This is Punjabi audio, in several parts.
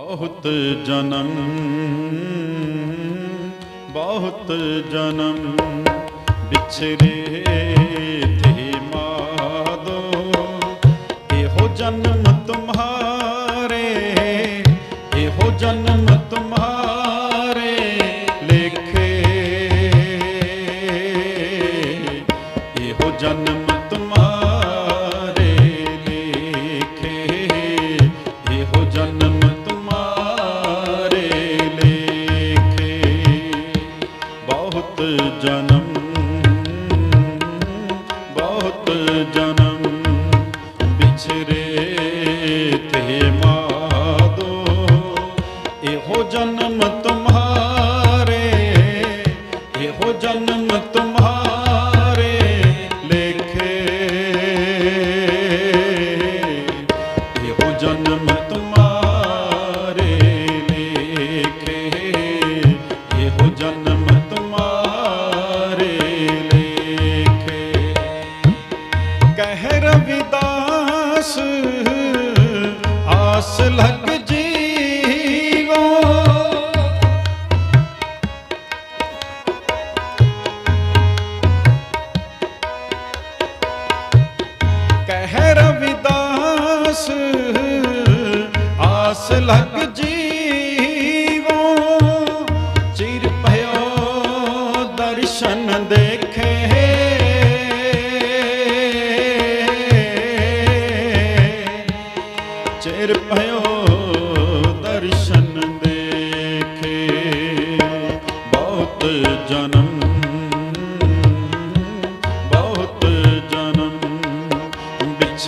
ਬਹੁਤ ਜਨਮ ਬਹੁਤ ਜਨਮ। ਵਿਛਰੇ ਤੇ ਮਾਦੋ ਇਹੋ ਜਨਮ ਤੁਮਹਾਰੇ ਇਹੋ ਜਨਮ ਤੁਮਹਾਰੇ जन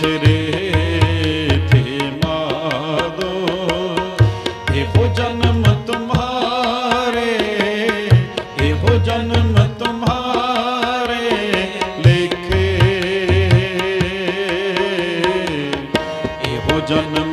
ਵਿਸਰੇ ਇਹੋ ਜਨਮ ਤੁਮਾਰੇ ਇਹੋ ਜਨਮ ਤੁਮਾਰੇ ਲਿਖੇ। ਇਹੋ ਜਨਮ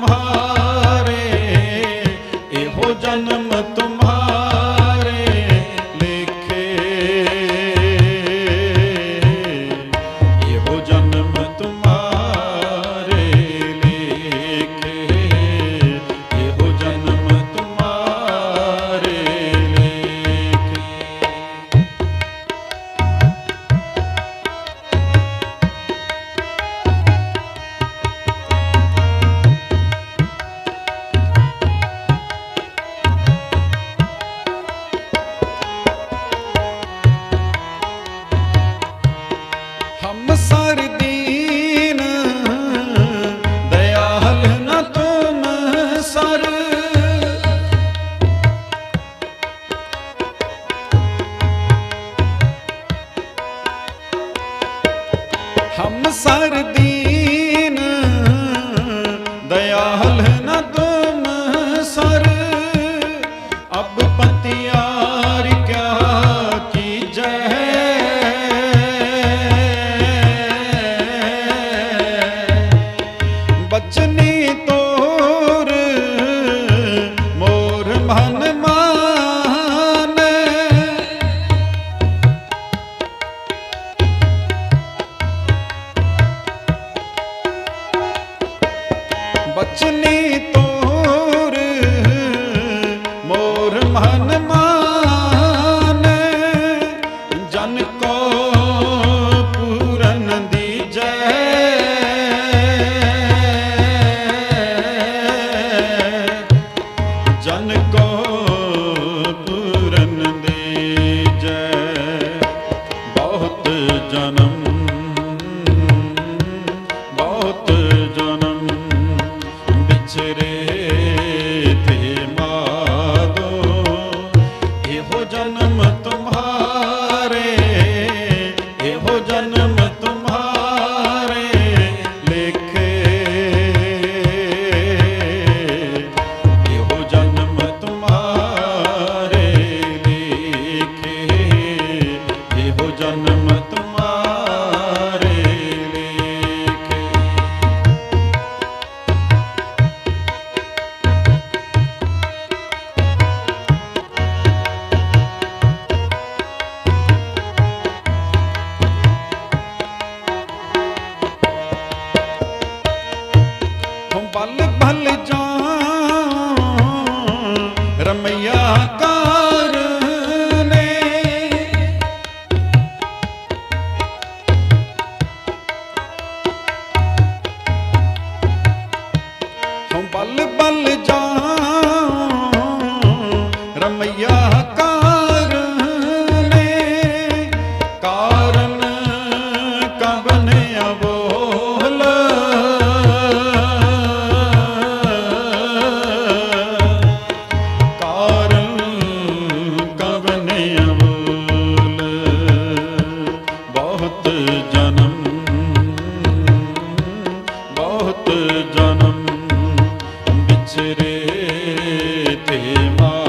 Jana. ਜਨਮ ਵਿਚਰੇ ਤੇ ਮਾ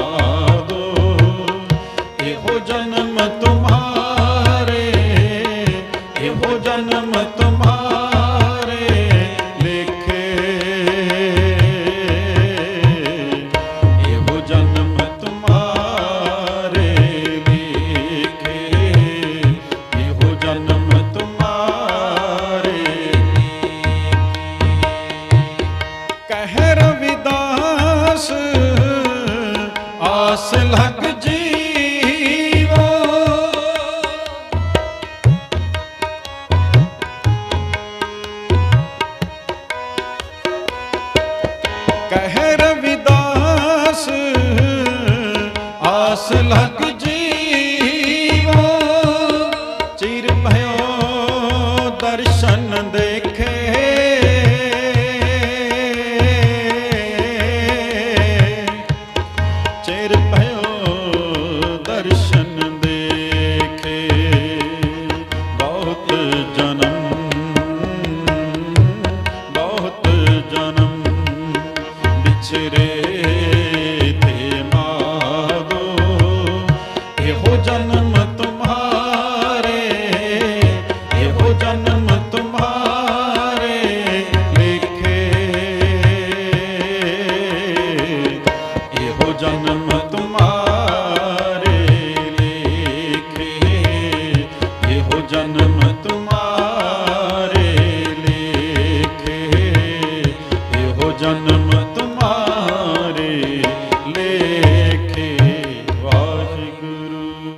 ਆਸ ਆਸ ਲਗ ਜੀਵੋ। ਕਹਿ ਆਸ ਲਗ ਚਿਰ ਭਇਓ ਦਰਸ਼ਨ